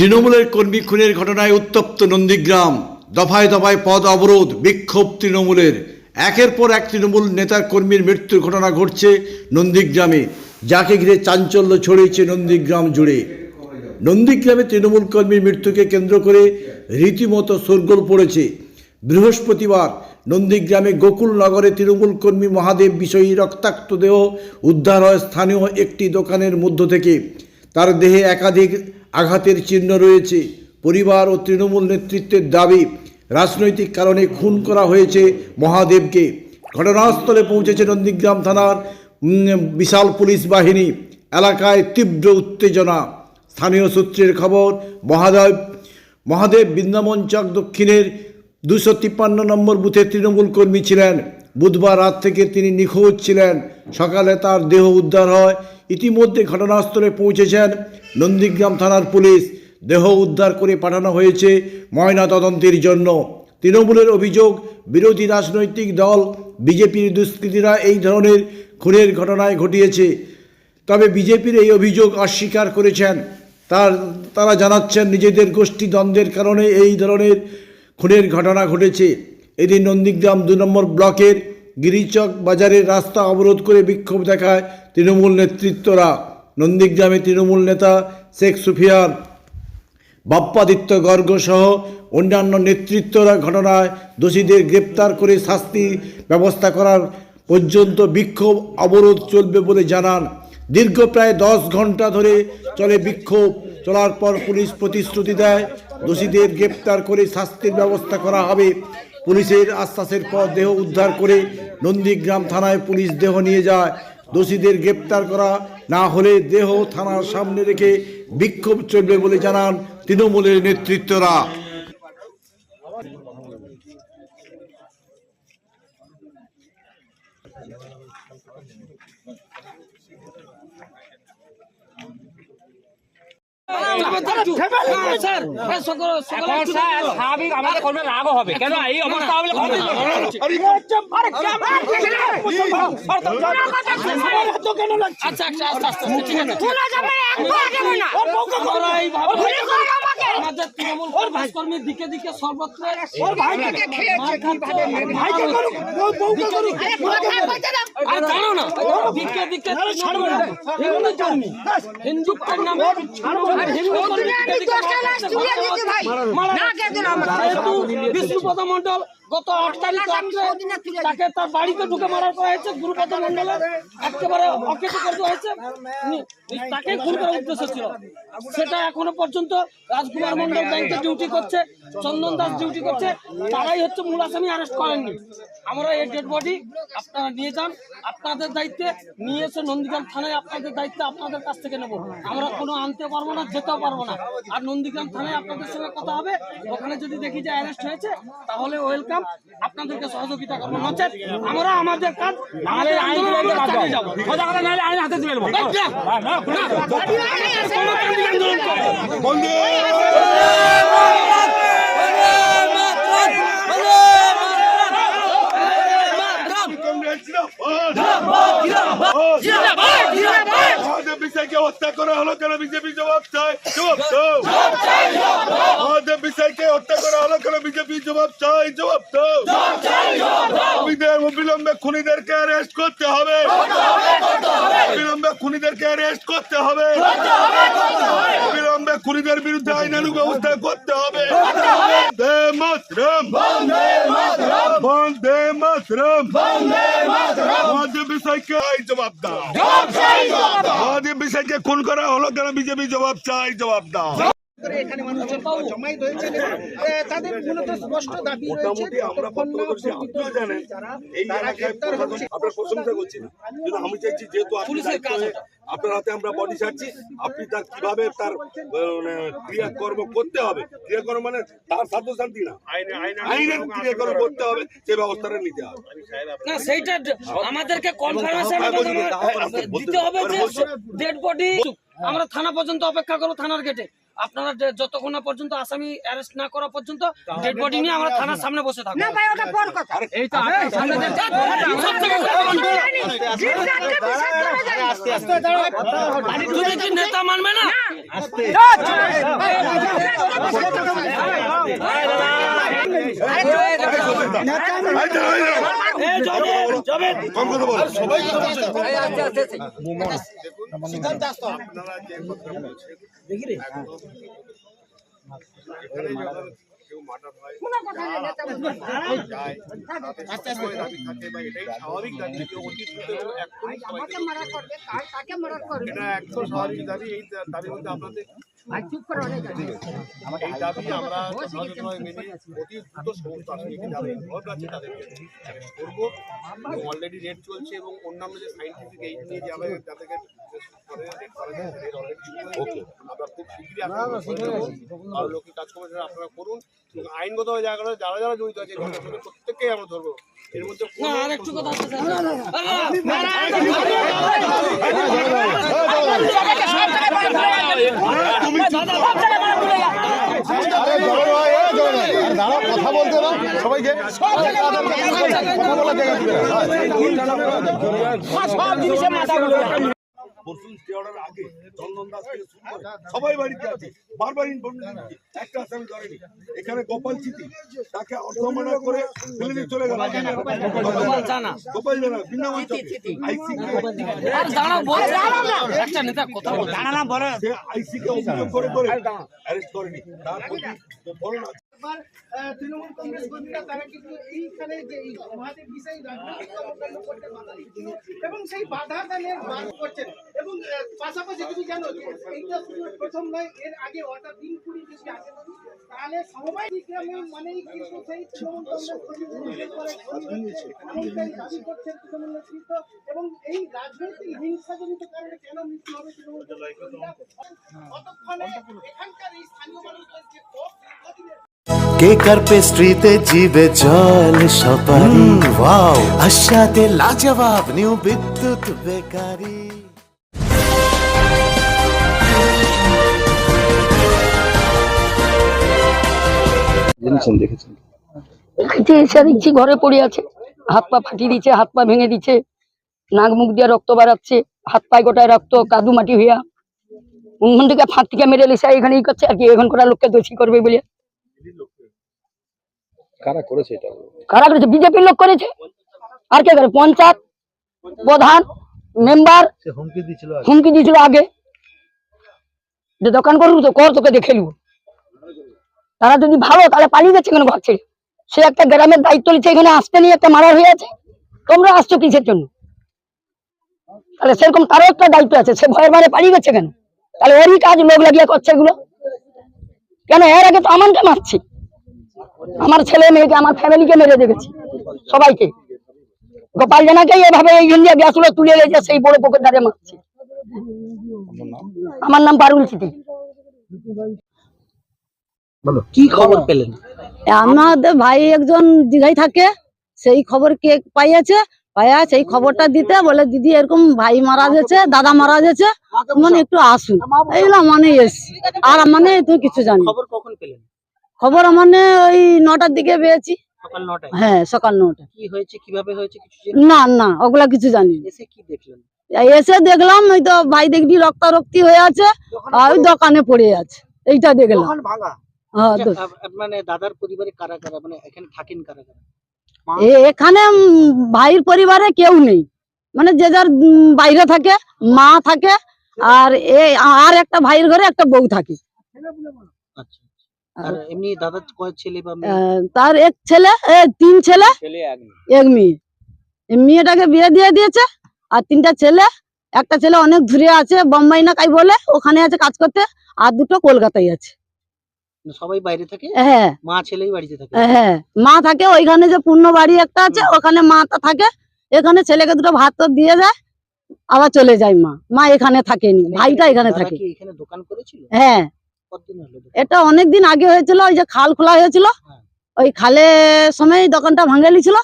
তৃণমূলের কর্মী খুনের ঘটনায় উত্তপ্ত নন্দীগ্রাম। দফায় দফায় পদ অবরোধ, বিক্ষোভ তৃণমূলের। একের পর এক তৃণমূল নেতার কর্মীর মৃত্যুর ঘটনা ঘটছে নন্দীগ্রামে। যাকে ঘিরে চাঞ্চল্য ছড়িয়েছে নন্দীগ্রাম জুড়ে। নন্দীগ্রামে তৃণমূল কর্মীর মৃত্যুকে কেন্দ্র করে রীতিমতো শোরগোল পড়েছে। বৃহস্পতিবার নন্দীগ্রামে গোকুল নগরে তৃণমূল কর্মী মহাদেব বিষয়ী রক্তাক্ত দেহ উদ্ধার হয় স্থানীয় একটি দোকানের মধ্য থেকে। তার দেহে একাধিক আঘাতের চিহ্ন রয়েছে। পরিবার ও তৃণমূল নেতৃত্বের দাবি, রাজনৈতিক কারণে খুন করা হয়েছে মহাদেবকে। ঘটনাস্থলে পৌঁছেছে নন্দীগ্রাম থানার বিশাল পুলিশ বাহিনী। এলাকায় তীব্র উত্তেজনা। স্থানীয় সূত্রের খবর, মহাদেব মহাদেব বৃন্দাবন চক দক্ষিণের দুশো তিপ্পান্ন নম্বর বুথে তৃণমূল কর্মী ছিলেন। বুধবার রাত থেকে তিনি নিখোঁজ ছিলেন। সকালে তার দেহ উদ্ধার হয় ইতিমধ্যে ঘটনাস্থলে পৌঁছেছেন নন্দীগ্রাম থানার পুলিশ। দেহ উদ্ধার করে পাঠানো হয়েছে ময়না তদন্তের জন্য। তৃণমূলের অভিযোগ, বিরোধী রাজনৈতিক দল, বিজেপির দুষ্কৃতীরা এই ধরনের খুনের ঘটনায় ঘটিয়েছে। তবে বিজেপির এই অভিযোগ অস্বীকার করেছেন। তার, তারা জানাচ্ছেন নিজেদের গোষ্ঠী দ্বন্দ্বের কারণে এই ধরনের খুনের ঘটনা ঘটেছে। এদিন নন্দীগ্রাম দু নম্বর ব্লকের গিরিচক বাজারের রাস্তা অবরোধ করে বিক্ষোভ দেখায় তৃণমূল নেতৃত্বরা। নন্দীগ্রামে তৃণমূল নেতা শেখ সুফিয়ান, বাপ্পাদিত্য গর্গ সহ অন্যান্য নেতৃত্বরা ঘটনায় দোষীদের গ্রেপ্তার করে শাস্তি ব্যবস্থা করার পর্যন্ত বিক্ষোভ অবরোধ চলবে বলে জানান। দীর্ঘ প্রায় দশ ঘণ্টা ধরে চলে বিক্ষোভ। চলার পর পুলিশ প্রতিশ্রুতি দেয়, দোষীদের গ্রেপ্তার করে শাস্তির ব্যবস্থা করা হবে। পুলিশের আশ্বাসের পর দেহ উদ্ধার করে নন্দীগ্রাম থানায় পুলিশ দেহ নিয়ে যায়। দোষীদের গ্রেপ্তার করা না হলে দেহ থানার সামনে রেখে বিক্ষোভ চলবে বলে জানান তৃণমূলের নেতৃত্বরা। স্বাভাবিক আমাদের কোনো রাগ হবে কেন এই অবস্থা হবে আচ্ছা আচ্ছা আচ্ছা আচ্ছা আমাদের তৃণমূল কর্মীর দিকে দিকে সর্বত্র। আরে জানো না দিকে দিকে হিন্দু কর্মী নামে কর্মী বিষ্ণুপদ মন্ডল গত আট তারিখ রাত্রে তাকে তার বাড়িতে ঢুকে মারা করা হয়েছে গুরুপদ মন্ডলের একেবারে অকেট করে দেওয়া হয়েছে। নি- তাকে খুন করার উদ্দেশ্য ছিল। সেটা এখনও পর্যন্ত রাজকুমার মন্ডল ব্যাংকে ডিউটি করছে। চন্দন দাস ডিউটি করছে তারাই হচ্ছে মূল আসামি অ্যারেস্ট করেননি আমরা এই ডেড বডি আপনারা নিয়ে যান আপনাদের দায়িত্বে নিয়ে এসে নন্দীগ্রাম থানায় আপনাদের দায়িত্বে আপনাদের কাছ থেকে নেব আমরা কোনো আনতে পারব না যেতেও পারব না আর নন্দীগ্রাম থানায় আপনাদের সঙ্গে কথা হবে ওখানে যদি দেখি যে অ্যারেস্ট হয়েছে তাহলে ওয়েলকাম আপনাদেরকে সহযোগিতা করব নচেত আমরা আমাদের কাজ আমাদের আইন হাতে তুলে নেব কোনো বিষয়কে হত্যা করা হলো কেন বিজেপি জবাব চাই জবাব দাও আমাদের বিষয়কে হত্যা করা হলো কেন বিজেপি জবাব চাই জবাব দাও খুনিদের অবিলম্বে খুনিদেরকে অ্যারেস্ট করতে হবে অবিলম্বে খুনিদেরকে অ্যারেস্ট করতে হবে অবিলম্বে খুনিদের বিরুদ্ধে আইনানুগ ব্যবস্থা করতে হবে বন্দে মাতরম বন্দে মাতরম আমাদের বিষয়কে এই জবাব দাও। খুন করা হলো কেন? বিজেপি জবাব চাই জবাব দাও। এখানে মানুষজন জমায়েত হয়েছেন তাদের মূলত স্পষ্ট দাবি রয়েছে যতক্ষণ না প্রত্যক্ষদর্শী আপনিও জানেন যারা তারা গ্রেপ্তার হচ্ছে। আপনার প্রশংসা করছি না। কিন্তু আমি চাইছি যেহেতু পুলিশের কাজ আপনার হাতে আমরা বডি ছাড়ছি আপনি তার কীভাবে তার মানে ক্রিয়াকর্ম করতে হবে? ক্রিয়াকর্ম মানে তার সাধ্য শান্তি না আইনের ক্রিয়াকর্ম করতে হবে সেই ব্যবস্থাটা নিতে হবে। না সেইটা আমাদেরকে কনফারেন্সের বলছি, মাধ্যমে বলছি, দিতে হবে যে ডেড বডি আমরা থানা পর্যন্ত অপেক্ষা করব থানার গেটে আপনারা যতক্ষণ না পর্যন্ত আসামি অ্যারেস্ট না করা পর্যন্ত ডেড বডি নিয়ে আমরা থানার সামনে বসে থাকব না ভাই ওটা পর কথা এই তো সামনে যে- সব থেকে বড় কথা। জিজ্ঞাসা বিশ্বাস করা যায় না। তুমি কি নেতা মানবে না আসতো আপনারা যে কেউ মার্ডার হয় স্বাভাবিক দাবি এটা একদম স্বাভাবিক দাবি এই দাবির মধ্যে আপনাদের আর চুপ করে অনেক এই দাবি আমরা মেনে অতি দ্রুত আছে তাদেরকে করব। অলরেডি রেড চলছে এবং অন্যান্য যে সাইন্টিফিক এই নিয়ে যাবে ওকে আমরা খুব শীঘ্রই আপনারা আর লোকে কাজ করবে আপনারা করুন। এবং আইনগতভাবে যারা যারা যারা জড়িত আছে প্রত্যেককেই আমরা ধরবো এর মধ্যে না একটু কথা বলতে দাও সবাইকে কথা বলার জায়গা স্টে অর্ডার আগে চন্দন দাস থেকে শুরু করে সবাই বাড়িতে আছে। বারবার ইনফরমেশন দিচ্ছি একটা আসামি ধরেনি এখানে গোপাল চিতি তাকে অর্ধমানা করে ফেলে দিয়ে চলে গেল। গোপাল জানা গোপাল জানা। বৃন্দাবন আইসি আর দাঁড়াও বলছে একটা নেতা কথা বলছে। সে আইসি কে অভিযোগ করে করে অ্যারেস্ট করেনি। তার প্রতি তৃণমূল কংগ্রেস কর্মীরা তারা কিন্তু এইখানে যে এই মহাদেব বিষয় রাজনৈতিক কর্মকাণ্ড করতে বাধা দিচ্ছিল এবং সেই বাধা দানের বার করছেন। এবং পাশাপাশি তুমি জানো এইটা শুধু প্রথম নয় এর আগে অর্থাৎ দিন কুড়ি যদি আগে তাহলে সমবায় বিক্রমে মানেই কিন্তু সেই তৃণমূল কংগ্রেস কর্মীদের দাবি করছেন তৃণমূল নেতৃত্ব এবং এই রাজনৈতিক হিংসাজনিত কারণে কেন মৃত্যু হবে তৃণমূল কতক্ষণে এখানকার এই স্থানীয় মানুষদের যে পেস্ট্রিতে জিবে জল সপারি? ওয়াও আশাতে লাজবাব নিউ বিদ্যুৎ বেকারি। দেখছি এসে দেখছি ঘরে পড়ে আছে হাত পা ফাটিয়ে দিচ্ছে হাত পা ভেঙে দিচ্ছে নাক মুখ দিয়ে রক্ত বাড়াচ্ছে হাত পায়ে গোটায় রক্ত কাদু মাটি হইয়া ওখান থেকে ফাঁক থেকে মেরে লেসে এখানেই করছে আর কি এখন করা লোককে দোষী করবে বলে। কারা করেছে এটা? কারা করেছে? বিজেপির লোক করেছে। আর কে করে? পঞ্চায়েত প্রধান মেম্বার হুমকি দিছিল হুমকি দিয়েছিল আগে। যে দোকান করব তো কর তোকে দেখে নিবো। তারা যদি ভালো তাহলে পালিয়ে যাচ্ছে কেন ঘর ছেড়ে? সে একটা গ্রামের দায়িত্ব নিচ্ছে এখানে আসতে নিয়ে একটা মারা হয়ে আছে। তোমরা আসছো কিসের জন্য? তাহলে সেরকম তারও একটা দায়িত্ব আছে। সে ভয়ের মারে পালিয়ে গেছে কেন? তাহলে ওরই কাজ লোক লাগিয়ে করছে এগুলো? কেন? এর আগে তো আমাকে মারছি। আমার ছেলে মেয়েকে আমার ফ্যামিলিকে মেরে দেখেছি সবাইকে। গোপাল জানাকে এভাবে এই ইন্ডিয়া গ্যাসগুলো তুলে লেগেছে সেই বড় পুকুর ধারে মারছে। আমার নাম পারুল চিঠি কি খবর পেলেন? আমাদের ভাই একজন দীঘায় থাকে সেই খবর কে পাইয়াছে? পাইয়া সেই খবরটা দিতে বলে দিদি এরকম ভাই মারা গেছে দাদা মারা গেছে মানে একটু আসুন। এইগুলো মানে এসছি আর মানে তুই কিছু জানি খবর কখন পেলেন? খবর মানে ওই নটার দিকে পেয়েছি। সকাল নটায়? হ্যাঁ সকাল নটা কি হয়েছে? কীভাবে হয়েছে? কিছু না? না ওগুলা কিছু জানি এসে কি দেখলেন? এসে দেখলাম ওই তো ভাই দেখবি রক্তারক্তি হয়ে আছে আর ওই দোকানে পড়ে আছে। এইটা দেখলাম। হ্যাঁ মানে দাদার পরিবারে কারা কারা? মানে এখানে থাকেন কারা কারা? এ- এখানে উম, ভাইয়ের পরিবারে কেউ নেই। মানে যে যার বাইরে থাকে মা থাকে আর এ আর একটা ভাইয়ের ঘরে একটা বউ থাকে। আচ্ছা। আর এমনি দাদার কয় ছেলে বা আহ, তার এক ছেলে তিন ছেলে এক মেয়ে। মেয়েটাকে বিয়ে দিয়ে দিয়েছে আর তিনটা ছেলে। একটা ছেলে অনেক দূরে আছে বোম্বাই না কাই বলে ওখানে আছে কাজ করতে আর দুটো কলকাতায় আছে। সবাই বাইরে থাকে? হ্যাঁ। মা ছেলেই বাড়িতে থাকে? হ্যাঁ মা থাকে ওইখানে যে পূর্ণ বাড়ি একটা আছে ওখানে মাটা থাকে। এখানে ছেলেকে দুটো ভাত তো দিয়ে যায় আবার চলে যায় মা। মা এখানে থাকেনি ভাইটা এখানে থাকে। এখানে দোকান করেছিল? হ্যাঁ। এটা অনেকদিন আগে হয়েছিল ওই যে খাল খোলা হয়েছিল। হ্যাঁ। ওই খালে সময় দোকানটা ভাঙে নিছিল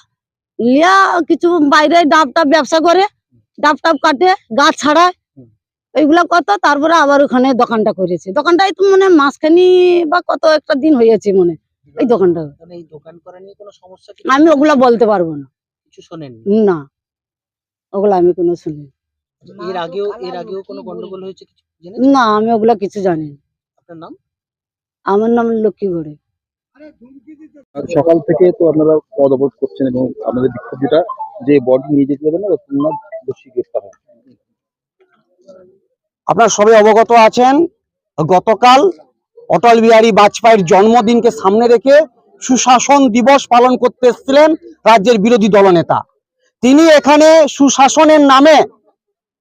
লিয়া কিছু বাইরে ডাব টাব ব্যবসা করে ডাব টাব কাটে গাছ ছাড়ায়। হুম। ওইগুলা কত তারপরে আবার ওখানে দোকানটা করেছে। দোকানটাই তো মানে মাসখানি বা কত একটা দিন হয়েছে মনে এই দোকানটা। এই দোকান করা নিয়ে কোনো সমস্যা আমি ওগুলা বলতে পারব না। কিছু শোনেন না। ওগুলা আমি কোনো শুনি এর আগেও এর আগেও কোনো গন্ডগোল হয়েছে না আমি ওগুলা কিছু জানি না। আপনার নাম? আমার নাম লক্ষ্মী ঘড়ে। সকাল থেকে তো আপনারা পদ অবরোধ করছেন এবং আপনাদের বিক্ষোভ যেটা যে বডি নিয়ে যেতে দেবে না দোষী গ্রেফতার হয় আপনারা সবাই অবগত আছেন গতকাল অটল বিহারী বাজপেয়ীর জন্মদিনকে সামনে রেখে সুশাসন দিবস পালন করতে এসেছিলেন রাজ্যের বিরোধী দলনেতা। তিনি এখানে সুশাসনের নামে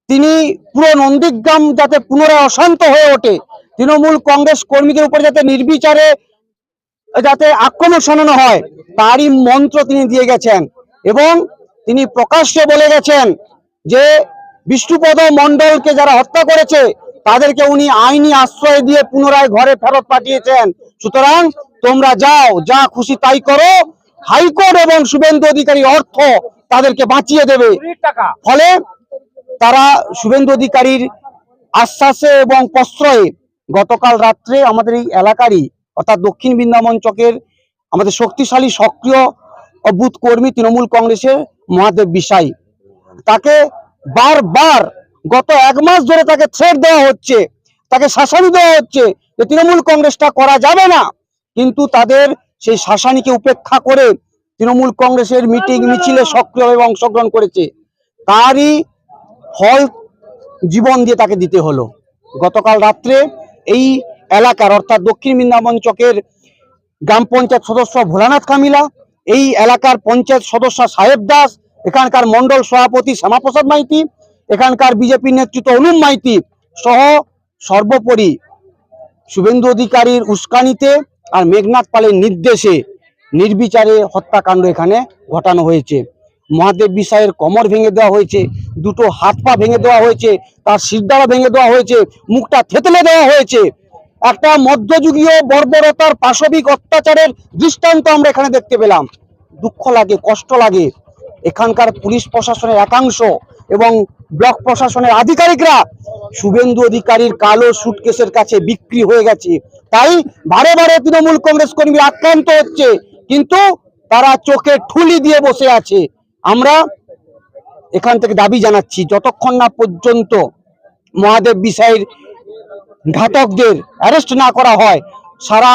তিনি পুরো নন্দীগ্রাম যাতে পুনরায় অশান্ত হয়ে ওঠে তৃণমূল কংগ্রেস কর্মীদের উপর যাতে নির্বিচারে যাতে আক্রমণ শোনানো হয় তারই মন্ত্র তিনি দিয়ে গেছেন। এবং তিনি প্রকাশ্যে বলে গেছেন যে বিষ্ণুপদ মণ্ডলকে যারা হত্যা করেছে তাদেরকে উনি আইনি আশ্রয় দিয়ে পুনরায় ঘরে ফেরত পাঠিয়েছেন। সুতরাং তোমরা যাও যা খুশি তাই করো। হাইকোর্ট এবং শুভেন্দু অধিকারী অর্থ তাদেরকে বাঁচিয়ে দেবে। ফলে তারা শুভেন্দু অধিকারীর আশ্বাসে এবং প্রশ্রয়ে গতকাল রাত্রে আমাদের এই এলাকারই, অর্থাৎ দক্ষিণ বৃন্দাবন চকের আমাদের শক্তিশালী, সক্রিয় অভূত কর্মী তৃণমূল কংগ্রেসের মহাদেব বিশাই তাকে বারবার গত এক মাস ধরে তাকে থ্রেট দেওয়া হচ্ছে, তাকে শাসানি দেওয়া হচ্ছে যে তৃণমূল কংগ্রেসটা করা যাবে না। কিন্তু তাদের সেই শাসানিকে উপেক্ষা করে তৃণমূল কংগ্রেসের মিটিং মিছিলে সক্রিয়ভাবে অংশগ্রহণ করেছে। তারই ফল জীবন দিয়ে তাকে দিতে হলো। গতকাল রাত্রে এই এলাকার অর্থাৎ দক্ষিণ বৃন্দাবন চকের গ্রাম পঞ্চায়েত সদস্য ভোলানাথ কামিলা, এই এলাকার পঞ্চায়েত সদস্য সাহেব দাস, এখানকার মন্ডল সভাপতি শ্যামাপ্রসাদ মাইতি, এখানকার বিজেপির নেতৃত্ব অনুম মাইতি সহ সর্বোপরি শুভেন্দু অধিকারীর উস্কানিতে আর মেঘনাথ পালের নির্দেশে নির্বিচারে হত্যাকাণ্ড এখানে ঘটানো হয়েছে। মহাদেব বিষয়ের কোমর ভেঙে দেওয়া হয়েছে, দুটো হাত পা ভেঙে দেওয়া হয়েছে, তার শিরদাঁড়া ভেঙে দেওয়া হয়েছে, মুখটা থেতলে দেওয়া হয়েছে। একটা মধ্যযুগীয় বর্বরতার পাশবিক অত্যাচারের দৃষ্টান্ত আমরা এখানে দেখতে পেলাম। দুঃখ লাগে, কষ্ট লাগে। এখানকার পুলিশ প্রশাসনের একাংশ এবং ব্লক প্রশাসনের আধিকারিকরা শুভেন্দু অধিকারীর কালো সুটকেসের কাছে বিক্রি হয়ে গেছে। তাই বারে বারে তৃণমূল কংগ্রেস কর্মী আক্রান্ত হচ্ছে, কিন্তু তারা চোখে ঠুলি দিয়ে বসে আছে। আমরা এখান থেকে দাবি জানাচ্ছি, যতক্ষণ না পর্যন্ত মহাদেব বিষয়ের ঘাতকদের অ্যারেস্ট না করা হয়, সারা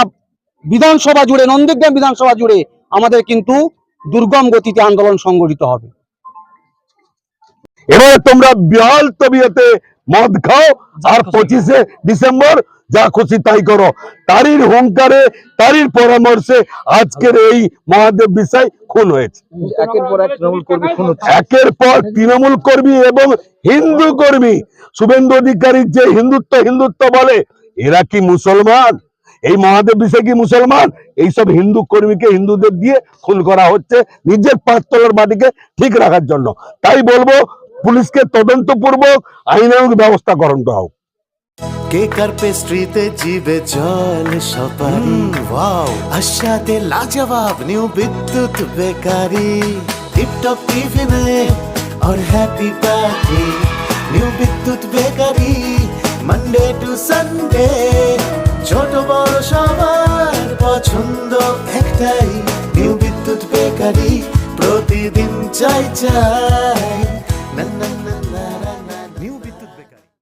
বিধানসভা জুড়ে, নন্দীগ্রাম বিধানসভা জুড়ে আমাদের কিন্তু দুর্গম গতিতে আন্দোলন সংগঠিত হবে। এবার তোমরা বিহাল তবিয়তে মদ খাও আর পঁচিশে ডিসেম্বর যা খুশি তাই করো। তারই হুঙ্কারে তারই পরামর্শে আজকের এই মহাদেব বিষয় খুন হয়েছে। একের পর তৃণমূল কর্মী একের পর তৃণমূল কর্মী এবং হিন্দু কর্মী। শুভেন্দু অধিকারীর যে হিন্দুত্ব হিন্দুত্ব বলে এরা কি মুসলমান? এই মহাদেব বিষয় কি মুসলমান? এইসব হিন্দু কর্মীকে হিন্দুদের দিয়ে খুন করা হচ্ছে নিজের পাঁচতলার মাটিকে ঠিক রাখার জন্য। তাই বলব পুলিশকে তদন্তপূর্বক আইনানুগ ব্যবস্থা গ্রহণ করা হোক কেকার পেস্ট্রিতে জিবে জল সপারি ওয়াও আশাতে লাজবাব নিউ বিদ্যুৎ বেকারি টিপটপ টিফিনে और happy party new Bidyut bakery Monday to Sunday ছোট বড় সবার পছন্দ একটাই নিউ বিদ্যুৎ বেকারি প্রতিদিন চাই চাই 能能。